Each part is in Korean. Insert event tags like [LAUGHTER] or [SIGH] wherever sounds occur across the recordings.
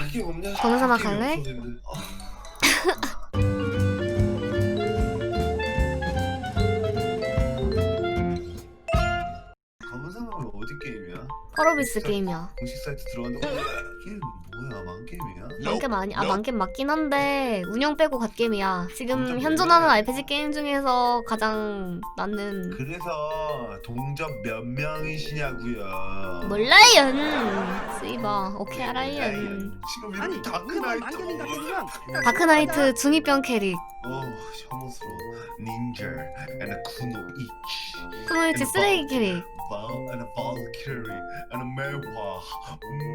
할게 없냐? 검사막 할 할래? 게 없어졌는데. 아. 검은 사막은 어디 게임이야? 퍼러비스 게임이야. 공식 사이트 들어갔는데 어, 게임 뭐야 망 게임이야? 만겜 아니 아 만겜 맞긴 한데 운영 빼고 갓겜이야. 지금 현존하는. RPG 게임 중에서 가장 낫는 그래서 동접 몇 명이시냐고요? 몰라요. 쓰이봐. 오케이 알아요. 지금 이렇게 아니 다크나이트 안경인가 보면 다크나이트 중이병 캐릭. 어 혐오스러워 닌자 and a kuno each 쿠노이치 쓰레기 캐릭. Val and a Valkyrie and a 매화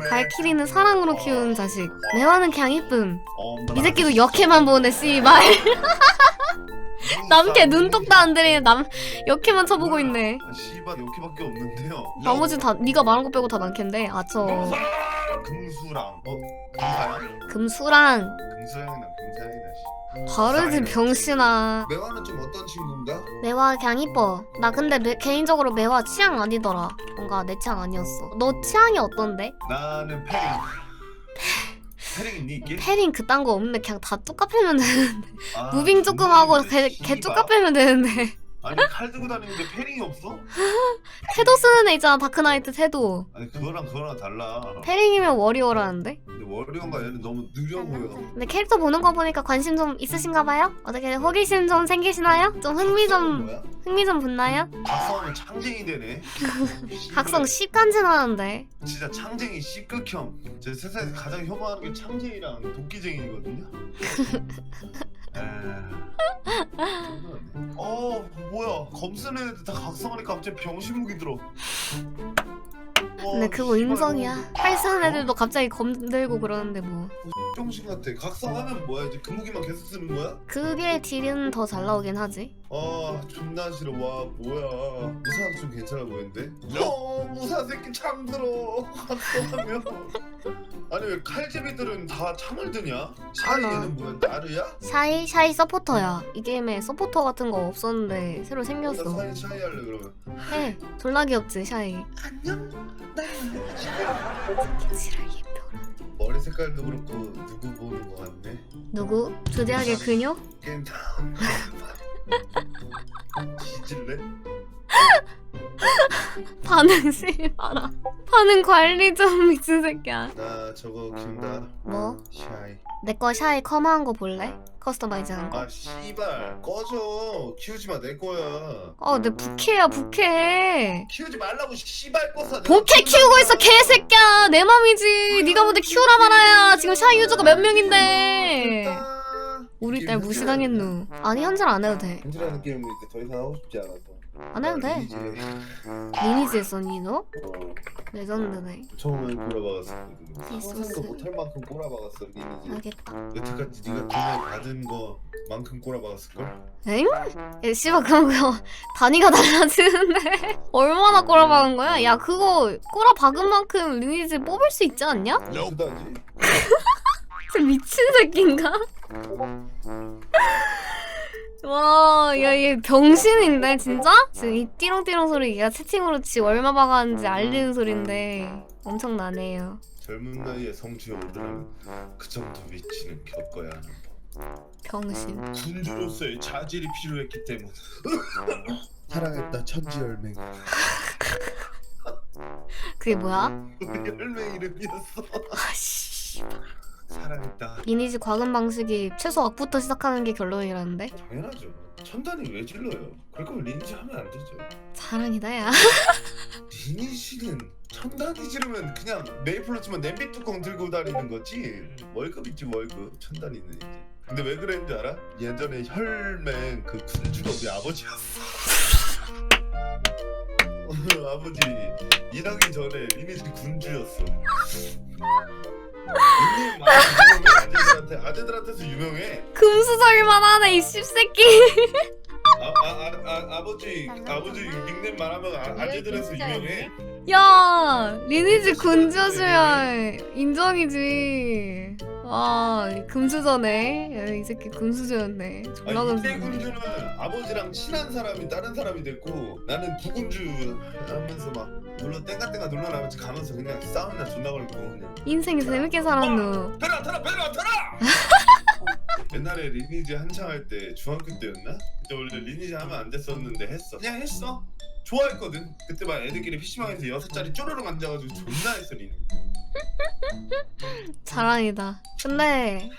발키리는 사랑으로 키운 자식. 매화는 그냥 이쁨. 어, 이 새끼도 역해만 보네 씨발. [LAUGHS] 남캐 눈독도 안 들이네 남 역해만 쳐보고 있네. 아, 씨발 이렇게밖에 없는데요 나머지 다 네가 말한 거 빼고 다 많겠는데. 아 저 금수랑 어? 금수랑 금수양이나 금사양이나 씨 다르지 병신아. 매화는 좀 어떤 친구인가? 매화 그냥 이뻐. 나 근데 매- 개인적으로 매화 취향 아니더라. 뭔가 내 취향 아니었어. 너 취향이 어떤데? 나는 패링 패링 있니 있게? 패링 그딴 거 없는데 그냥 다 뚜까 패면 되는데. 아, 무빙 조금 하고 개. 개 뚜까 패면 되는데. 아니 칼 들고 다니는데 패링이 없어? [LAUGHS] 태도 쓰는 애 있잖아 다크나이트 태도. 아니 그거랑 그거랑 달라 패링이면 워리어라는데? 근데 워리언가 얘는 너무 느려 보여 근데 캐릭터 보는 거 보니까 관심 좀 있으신가 봐요? 어떻게 호기심 좀 생기시나요? 좀 흥미 좀 뭐야? 흥미 좀 붙나요? 각성은 창쟁이 되네 [LAUGHS] 각성 씹간지나는데 진짜 창쟁이 C극형 제 세상에서 가장 혐오하는 게 창쟁이랑 도끼쟁이거든요 [LAUGHS] 어 뭐야. 검쓰는 애들 다 각성하니까 갑자기 병신무기 들어. 와, 근데 그거 씨발, 인성이야? 팔 쓰는 애들도 갑자기 검 들고 그러는데 뭐. 이거 병신 같아. 각성하면 뭐야? 이제 그 무기만 계속 쓰는 거야? 그게 딜은 더 잘 나오긴 하지. 아 존나 싫어. 와 뭐야. 무사도 좀 괜찮아 보이는데? 어 무사 새끼 창 들어. 각성하면. 아니 왜 칼제비들은 다 창을 드냐? 샤이 알아. 얘는 뭐야? 나르야? 샤이 샤이 서포터야. 이 게임에 서포터 같은 거 없었는데 새로 나 생겼어. 샤이 샤이 할래 그러면. 해. 졸라 귀엽지 샤이. 안녕. 나 지랄 예뻐라 머리 색깔도 그렇고 누구 보는 거 같네. 누구? 주대하게 그녀? 다음 뒤질래? 반응 실봐라 반응 관리 좀 미친 새끼야 나 저거 킨다 뭐? 샤이 내 거 샤이 커마한 거 볼래? 커스터마이즈한 거 아 씨발 꺼져 키우지 마 내 거야 어, 내 부캐야, 부캐. 키우지 말라고 씨발 꺼서 부캐 키우고 있어, 개새끼야. 내 맘이지. 네가 뭔데 키우라 말아야. 지금 샤이 유저가 몇 명인데. 우리 딸 무시당했누. 아니, 현질 안 해도 돼. 현질하는 게임을 이제 더 이상 하고 싶지 않아서 안 해도 돼. 이제 리니지 했었니, 너? 어, 레전드네. 처음엔 꼬라박았었거든 있었어. 상상도 못할 만큼 꼬라박았어 리니지 알겠다. 여태까지 네가 돈을 받은 거만큼 꼬라박았을걸? 엥? 야, 씨발, 그럼 그거 [LAUGHS] 단위가 달라지는데? [LAUGHS] 얼마나 꼬라박은 거야? 야, 그거 꼬라박은 만큼 리니지 뽑을 수 있지 않냐? 그다지 [LAUGHS] 진짜 미친 새끼인가? 와, 야, 얘 병신인데, 진짜? 지금 이 띠롱띠롱 소리, 얘가 채팅으로 지 얼마 박았는지 알리는 소린데, 엄청나네요. 젊은 나이에 성취에 오르려면 그 정도 위치는 겪어야 하는 법 병신. 군주로서의 자질이 필요했기 때문 [LAUGHS] 사랑했다 천지 열맹 그게 뭐야? [LAUGHS] 열맹 이름이었어 아씨. 사랑했다 리니지 과금 방식이 최소 악부터 시작하는 게 결론이라는데? 당연하죠 천단이 왜 질러요? 그럴 거면 리니지 하면 안 되죠 자랑이다, 야. 리니지는 천단이 지르면 그냥 메이플로 치면 냄비 뚜껑 들고 다니는 거지 월급 있지 월급 천단이는 이제 근데 왜 그랬는지 알아? 예전에 혈맹 그 군주가 우리 아버지였어 [LAUGHS] 아버지 일하기 전에 리니지 군주였어 아재들한테 아재들한테서 유명해. 금수저일만 하네, 이 씹새끼. 아, 아, 아, 아, 아버지 아버지 닉네임 말하면 아, 아재들에서 유명해 야, 리니지 군주였으면 인정이지. 와, 금수저네. 야, 이 새끼 금수저였네. 졸라 아니 이때 금수저. 군주는 아버지랑 친한 사람이 다른 사람이 됐고 나는 부군주 하면서 막 눌러 땡가땡가 눌러나면서 가면서 그냥 싸움이나 존나 걸고 그냥 인생 재밌게 살았누 베라 타라 베라 타라 옛날에 리니지 한창 할 때 중학교 때였나? 그때 원래 리니지 하면 안 됐었는데 했어. 그냥 했어. 좋아했거든. 그때 막 애들끼리 PC방에서 여섯 자리 쪼르륵 앉아가지고 존나 했어 리니지. [LAUGHS] 자랑이다. 근데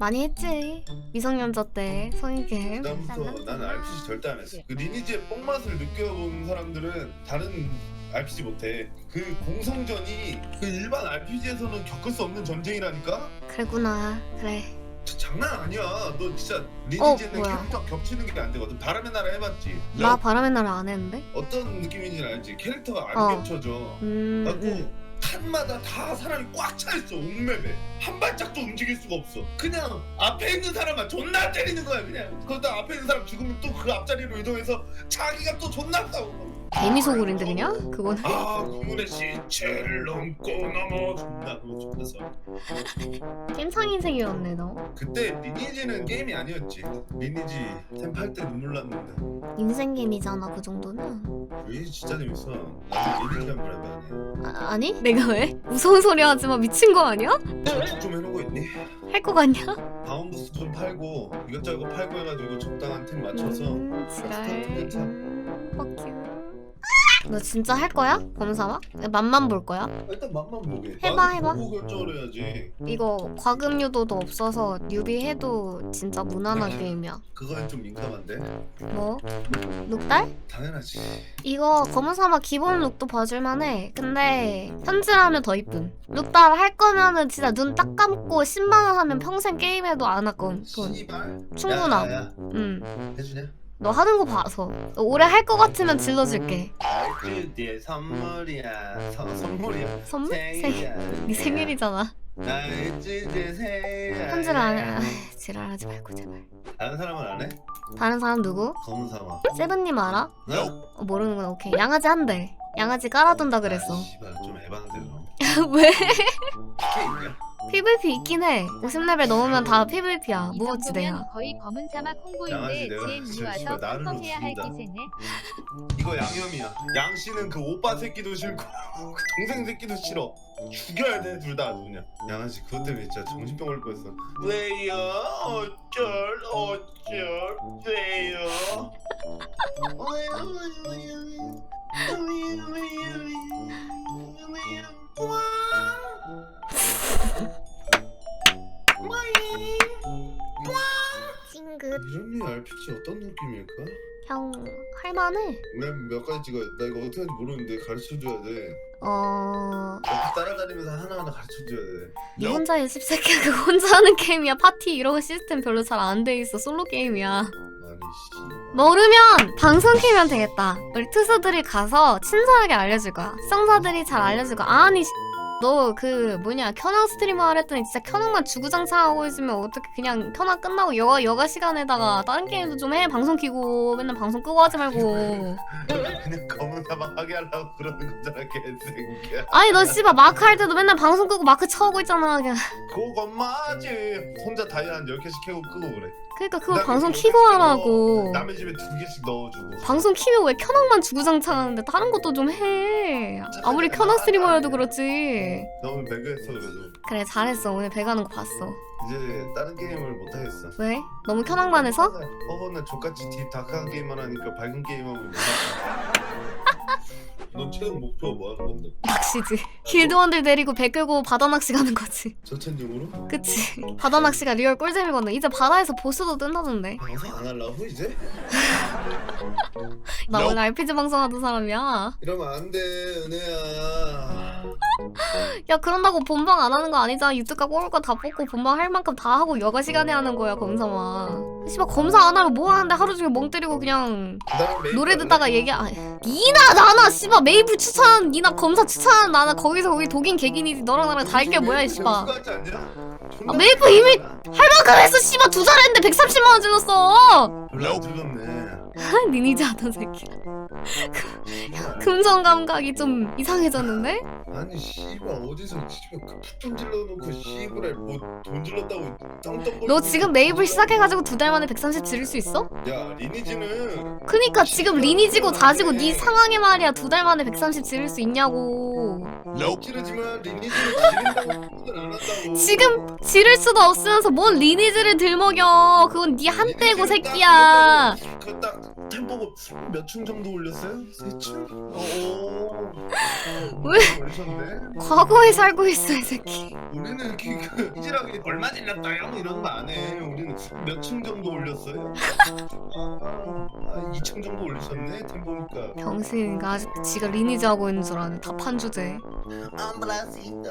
많이 했지. 미성년자 때 성인 게임 그다음부터 나는 RPG 절대 안 했어. 그 리니지의 뽕맛을 느껴본 사람들은 다른 RPG 못해. 그 공성전이 그 일반 RPG에서는 겪을 수 없는 전쟁이라니까? 그랬구나. 그래 진짜 장난 아니야 너 진짜 어, 리니지에는 뭐야. 캐릭터 겹치는 게 안 되거든 바람의 나라 해봤지 나 바람의 나라 안 했는데 어떤 느낌인지 알지? 캐릭터가 안 어. 겹쳐져. 음, 갖고 음. 칸마다 다 사람이 꽉 차 있어 온맵에 한 발짝도 움직일 수가 없어. 그냥 앞에 있는 사람만 존나 때리는 거야 그냥. 그러다 앞에 있는 사람 죽으면 또 그 앞자리로 이동해서 자기가 또 존나 싸우고. 개미 소굴인데 그냥? 그거는 아 그분의 시체를 넘고 넘어 존나 그거 존나 싸워. 겜상 인생이었네 너 그때 리니지는 게임이 아니었지. 리니지 템팔 때 눈물 났는데. 인생 게임이잖아 그 정도는 리니지 진짜 재밌어. 나는 리니지 한번 해봐야 아, 아니? 내가 왜? 무서운 소리 하지 마 미친 거 아니야? 돼. 저축 좀 해놓은 거 있니? 할 거 같냐? 바운드스 좀 팔고 이것저것 팔고 해가지고 적당한 템 맞춰서 음, 지랄 스타트 음, 뻑큐 너 진짜 할 거야? 검사마? 맛만 볼 거야? 일단 맛만 보게 해봐, 나는 해봐. 보고 결정을 해야지 이거 과금 유도도 없어서 뉴비 해도 진짜 무난한 게임이야 그거엔 좀 민감한데 뭐? 룩달? 당연하지 이거 검은 사막 기본 룩도 봐줄만해. 근데 현질하면 더 이쁨. 룩달 할 거면은 진짜 눈 딱 감고 10만 원 하면 평생 게임해도 안할 건. 돈. 씨발 충분함. 야, 야, 야. 응. 해주냐? 너 하는 거 봐서. 너 오래 할 거 같으면 질러줄게. 알지 네 선물이야 선, 선물이야 선물? 생. 생일이야 네 생일이잖아. 알지 네 생일이야 현질 안 해. 아이, 지랄하지 말고 제발. 다른 사람은 안 해? 다른 사람 누구? 검은 사마 세븐님 알아? 너? 어, 모르는구나. 오케이. 양아지 한대. 양아지 깔아둔다 그랬어. 아, 씨발 좀 에반데 그럼 [LAUGHS] 왜? PK 있냐? PVP 있긴 해. 50레벨 넘으면 다 PVP야. 이 무엇지대야. 정도면 거의 검은 사막 홍보인데 양아지 내가 GM이 진짜 와서 나를 펑펑해야 할 죽인다. 기세네. 이거 양념이야. 양 씨는 그 오빠 새끼도 싫고 그 동생 새끼도 싫어. 죽여야 돼 둘 다 아주 그냥. 양아씨 그것 때문에 진짜 정신병 올 뻔했어. 왜요? 어쩔 어쩔 왜요? 왜요 왜요 왜요 왜요 왜요 왜요 와 이런 류 RPG 어떤 느낌일까? 형 할만해. 난몇 가지 찍어야 나 이거 어떻게 하는지 모르는데 가르쳐줘야 돼. 어. 옆에 따라다니면서 하나하나 가르쳐줘야 돼. 이 혼자의 씹새끼야 그거 혼자 하는 게임이야 파티 이런 시스템 별로 잘 안 돼 있어 솔로 게임이야 아니 씨. 모르면 방송 키면 되겠다 우리 투수들이 가서 친절하게 알려줄 거야 시청자들이 잘 알려줄 거야 아니 너 그 뭐냐 켜낭 스트리머 하랬더니 진짜 켜낭만 주구장창하고 있으면 어떻게 그냥 켜낭 끝나고 여가 여가 시간에다가 다른 게임도 좀 해? 방송 키고 맨날 방송 끄고 하지 말고. 그냥 검은 사막 하게 하려고 그러는 거잖아 개새끼야. 아니 너 씨발 마크 할 때도 맨날 방송 끄고 마크 쳐오고 있잖아 그냥. 그것만 지. 혼자 다이아 한 10개씩 캐고 끄고 그래. 그러니까 그거 방송 그거 키고 하라고. 남의 집에 두 개씩 넣어주고. 방송 키면 왜 켜낭만 주구장창 하는데 다른 것도 좀 해. 아무리 켜낭 스트리머여도 그렇지. 너무 배그했어 그래도 그래 잘했어 오늘 배 가는 거 봤어. 이제 다른 게임을 못 하겠어 왜? 너무 켜낭만 해서? 허허나 족같이 딥 다크한 게임만 하니까 밝은 게임하면 못하겠어 [LAUGHS] 넌 최근 목표가 뭐 하는 건데? 낚시지. 길드원들 데리고 배 끌고 바다 낚시 가는 거지. 저천용으로? 그치? 바다 낚시가 리얼 꿀잼이거든. 이제 바다에서 보스도 뜬다던데. 방송 안 하려고 이제? [LAUGHS] 나 오늘 RPG 방송하던 사람이야. 이러면 안돼 은혜야 [LAUGHS] 야 그런다고 본방 안 하는 거 아니잖아. 유튜브가 뽑을 거 다 뽑고 본방 할 만큼 다 하고 여가 시간에 하는 거야 검사만. 씨발 검사 안 하면 뭐 하는데 하루 종일 멍 때리고 그냥 메이플 노래 안 듣다가 해? 얘기 아 니나 나나 씨발 메이플 추천 니나 검사 추천 나나 거기 서 거기 독인 개긴이지 너랑 나랑 다를 게 뭐야 이 메이플 씨발 점수 같지 않냐? 존나 아, 메이플 이미 할 만큼 했어 씨발. 두 달 했는데 130만 원 질렀어. 별로 안 즐겁네. 니니지 하던 새끼 금전 감각이 좀 이상해졌는데? 아니 씨발 어디서 씨발 그푹좀 질러놓고 씨발에 뭐돈 질렀다고 땅떡거리고 너 지금 메이블 시작해가지고 두 달 만에 130 지를 수 있어? 야 리니지는 그니까 지금 리니지고 자지고 네 상황에 말이야. 두 달 만에 130 지를 수 있냐고. 찌르지만 리니지는 지른다고 생각을 안 한다고. 지금 지를 수도 없으면서 뭔 리니지를 들먹여. 그건 네 한때고 새끼야. 그딱 템포 몇층 정도 올렸어요? 세 층? 어. 왜? 올리셨네. 과거에 살고 있어 이 새끼 우리는 이렇게 그 이지라기 얼마 질렀어요? 이런 거 안 해. 우리는 몇층 정도 올렸어요? 아, 2층 정도 올리셨네. 템 보니까. 병신인가 아직도 지가 리니지 하고 있는 줄 아네 다 판주제 안 브라시도.